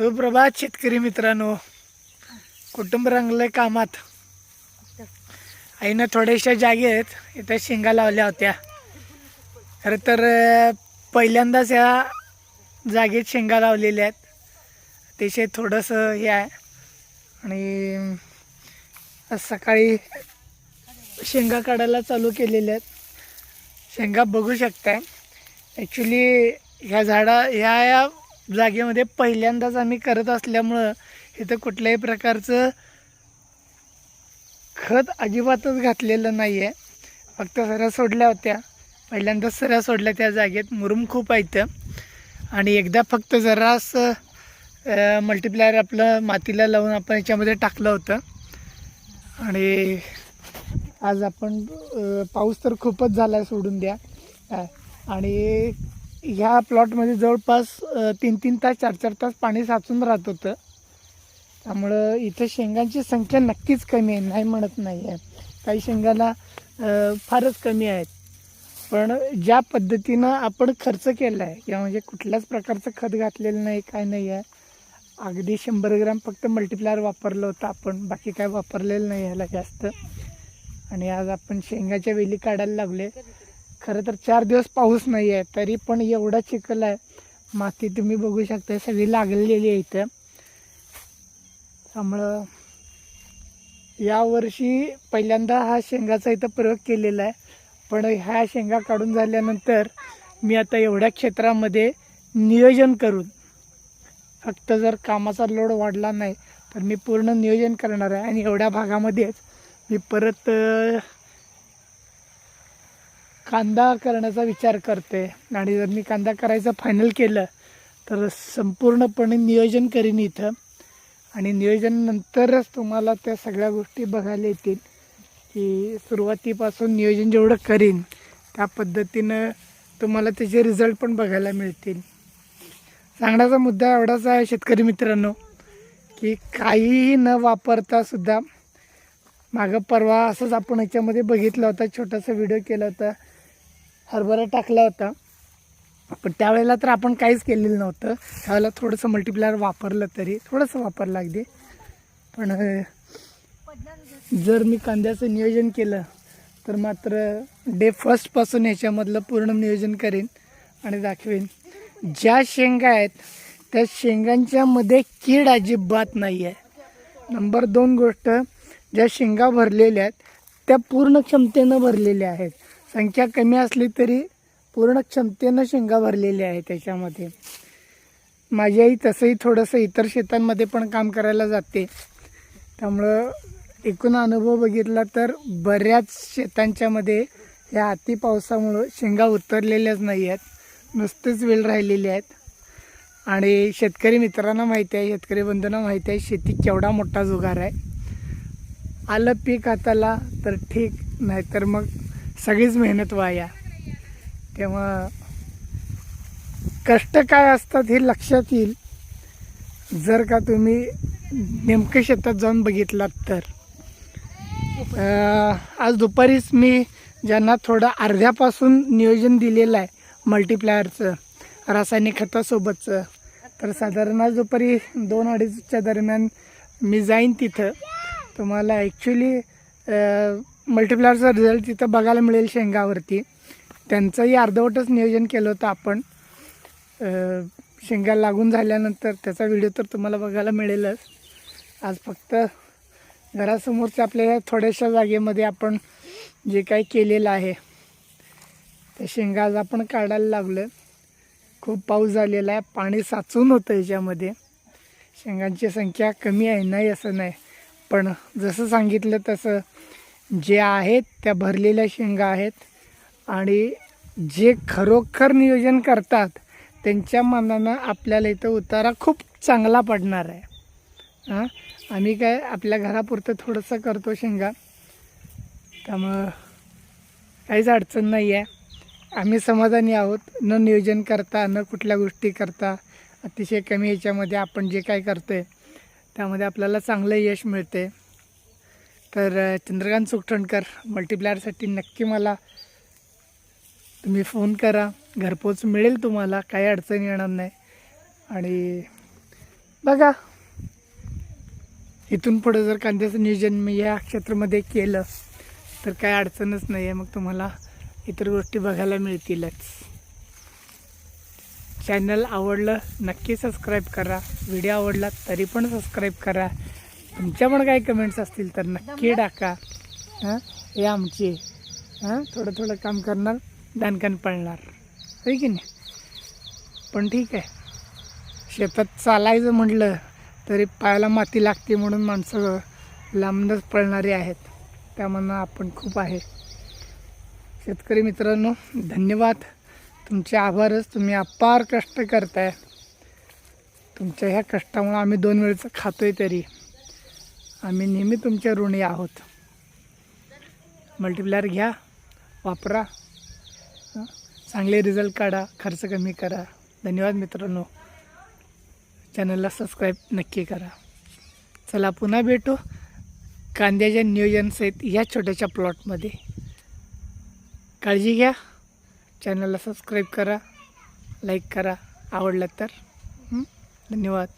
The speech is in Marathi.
सुप्रभात शेतकरी मित्रांनो. कुटुंब रंगले कामात. आईनं थोड्याशा जागेत इथं शेंगा लावल्या होत्या. खरं तर पहिल्यांदाच या जागेत शेंगा लावलेल्या आहेत. अतिशय थोडंसं हे आहे. आणि सकाळी शेंगा काढायला चालू केलेल्या आहेत. शेंगा बघू शकताय. ॲक्च्युली ह्या झाडा ह्या या जागेमध्ये पहिल्यांदाच आम्ही करत असल्यामुळं इथं कुठल्याही प्रकारचं खत अजिबातच घातलेलं नाही आहे फक्त सऱ्या सोडल्या होत्या. पहिल्यांदाच सऱ्या सोडल्या त्या जागेत. मुरुम खूप आहे इथं आणि एकदा फक्त जरासं मल्टिप्लायर आपलं मातीला लावून आपण याच्यामध्ये टाकलं होतं. आणि आज आपण पाऊस तर खूपच झाला आहे सोडून द्या. आणि ह्या प्लॉटमध्ये जवळपास तीन तीन तास चार चार तास पाणी साचून राहत होतं. त्यामुळं इथं शेंगांची संख्या नक्कीच कमी आहे नाही म्हणत नाही आहे. काही शेंगाला फारच कमी आहेत. पण ज्या पद्धतीनं आपण खर्च केला आहे किंवा म्हणजे कुठल्याच प्रकारचं खत घातलेलं नाही काय नाही आहे. अगदी शंभर ग्रॅम फक्त मल्टिप्लायर वापरलं होतं आपण बाकी काय वापरलेलं नाही ह्याला जास्त. आणि आज आपण शेंगाच्या वेली काढायला लागले खरं तर चार दिवस पाऊस नाही आहे तरी पण एवढा चिखल आहे. माती तुम्ही बघू शकता सगळी लागलेली आहे इथं. त्यामुळं यावर्षी पहिल्यांदा हा शेंगाचा इथं प्रयोग केलेला आहे. पण ह्या शेंगा काढून झाल्यानंतर मी आता एवढ्या क्षेत्रामध्ये नियोजन करून फक्त जर कामाचा लोड वाढला नाही तर मी पूर्ण नियोजन करणार आहे. आणि एवढ्या भागामध्येच मी परत कांदा करण्याचा विचार करते. आणि जर मी कांदा करायचं फायनल केलं तर संपूर्णपणे नियोजन करीन इथं. आणि नियोजनानंतरच तुम्हाला त्या सगळ्या गोष्टी बघायला येतील. की सुरुवातीपासून नियोजन जेवढं करीन त्या पद्धतीनं तुम्हाला त्याचे रिझल्ट पण बघायला मिळतील. सांगण्याचा मुद्दा एवढाच आहे शेतकरी मित्रांनो की काहीही न वापरता सुद्धा मागं परवा असंच आपण याच्यामध्ये बघितलं होता छोटासा व्हिडिओ केला होता. हरभरा टाकला होता. पण त्यावेळेला तर आपण काहीच केलेलं नव्हतं. त्यावेळेला थोडंसं मल्टिप्लायर वापरलं तरी थोडंसं वापरलं अगदी पण जर मी कांद्याचं नियोजन केलं तर मात्र डे फर्स्टपासून ह्याच्यामधलं पूर्ण नियोजन करेन आणि दाखवेन. ज्या शेंगा आहेत त्या शेंगांच्यामध्ये कीड अजिबात नाही आहे. नंबर दोन गोष्ट ज्या शेंगा भरलेल्या आहेत त्या पूर्ण क्षमतेनं भरलेल्या आहेत. संख्या कमी असली तरी पूर्ण क्षमतेनं शेंगा भरलेल्या आहे त्याच्यामध्ये. माझी आई तसंही थोडंसं इतर शेतांमध्ये पण काम करायला जाते. त्यामुळं एकूण अनुभव बघितला तर बऱ्याच शेतांच्यामध्ये या अति पावसामुळं शेंगा उतरलेल्याच नाही आहेत. नुसतेच वेळ राहिलेले आहेत. आणि शेतकरी मित्रांना माहिती आहे शेतकरी बंधूंना माहिती आहे शेती केवढा मोठा जुगार आहे. आलं पीक हाताला तर ठीक नाहीतर मग सगळीच मेहनत वाया. तेव्हा कष्ट काय असतात हे लक्षात येईल. जर का तुम्ही नेमकं शेतात जाऊन बघितलात तर. आज दुपारीच मी ज्यांना थोडं अर्ध्यापासून नियोजन दिलेलं आहे मल्टीप्लायरचं रासायनिक खतासोबतचं तर साधारण आज दुपारी दोन अडीचच्या दरम्यान मी जाईन तिथं. तुम्हाला ॲक्च्युली मल्टिप्लायरचा रिझल्ट तिथं बघायला मिळेल शेंगावरती. त्यांचंही अर्धवटच नियोजन केलं होतं आपण. शेंगा लागून झाल्यानंतर त्याचा व्हिडिओ तर तुम्हाला बघायला मिळेलच. आज फक्त घरासमोरच्या आपल्या थोड्याशा जागेमध्ये आपण जे काही केलेलं आहे त्या शेंगा आज आपण काढायला लागलो खूप पाऊस झालेला आहे पाणी साचून होतं याच्यामध्ये. शेंगांची संख्या कमी आहे नाही असं नाही. पण जसं सांगितलं तसं जे आहेत त्या भरलेल्या शेंगा आहेत आणि जे खरोखर नियोजन करतात त्यांच्या मनानं आपल्याला इथं उतारा खूप चांगला पडणार आहे. हां? आम्ही काय आपल्या घरापुरतं थोडंसं करतो शेंगा. त्यामुळं काहीच अडचण नाही आहे आम्ही समाधानी आहोत. न नियोजन करता न कुठल्या गोष्टी करता अतिशय कमी याच्यामध्ये आपण जे काय करतो आहे त्यामध्ये आपल्याला चांगलं यश मिळते तर चंद्रकांत सुखटणकर मल्टीप्लायरसाठी नक्की मला तुम्ही फोन करा. घरपोच मिळेल तुम्हाला काही अडचण येणार नाही. आणि बघा इथून पुढं जर कांद्याचं नियोजन मी या क्षेत्रामध्ये केलं तर काय अडचणच नाही आहे मग तुम्हाला इतर गोष्टी बघायला मिळतीलच. चॅनल आवडलं नक्की सबस्क्राईब करा. व्हिडिओ आवडला तरी पण सबस्क्राईब करा. तुमच्या पण काही कमेंट्स असतील तर नक्की टाका. हां? हे आमचे. हां? थोडं थोडं काम करणार दानकान पळणार. आहे की नाही? पण ठीक आहे. शेतात चालायचं म्हटलं तरी पायाला माती लागते म्हणून माणसं लांबनच पळणारी आहेत. त्यामधनं आपण खूप आहे. शेतकरी मित्रांनो धन्यवाद. तुमचे आभारच. तुम्ही अपार कष्ट करताय. तुमच्या ह्या कष्टामुळे आम्ही दोन वेळचं खातोय तरी. आम्ही नेहमी तुमच्या ऋणी आहोत. मल्टिप्लायर घ्या वापरा. चांगले रिझल्ट काढा खर्च कमी करा. धन्यवाद मित्रांनो. चॅनलला सबस्क्राईब नक्की करा. चला पुन्हा भेटू कांद्याच्या नियोजनसहित ह्या छोट्याशा प्लॉटमध्ये काळजी घ्या. चॅनलला सबस्क्राईब करा लाईक करा. आवडलं तर. धन्यवाद.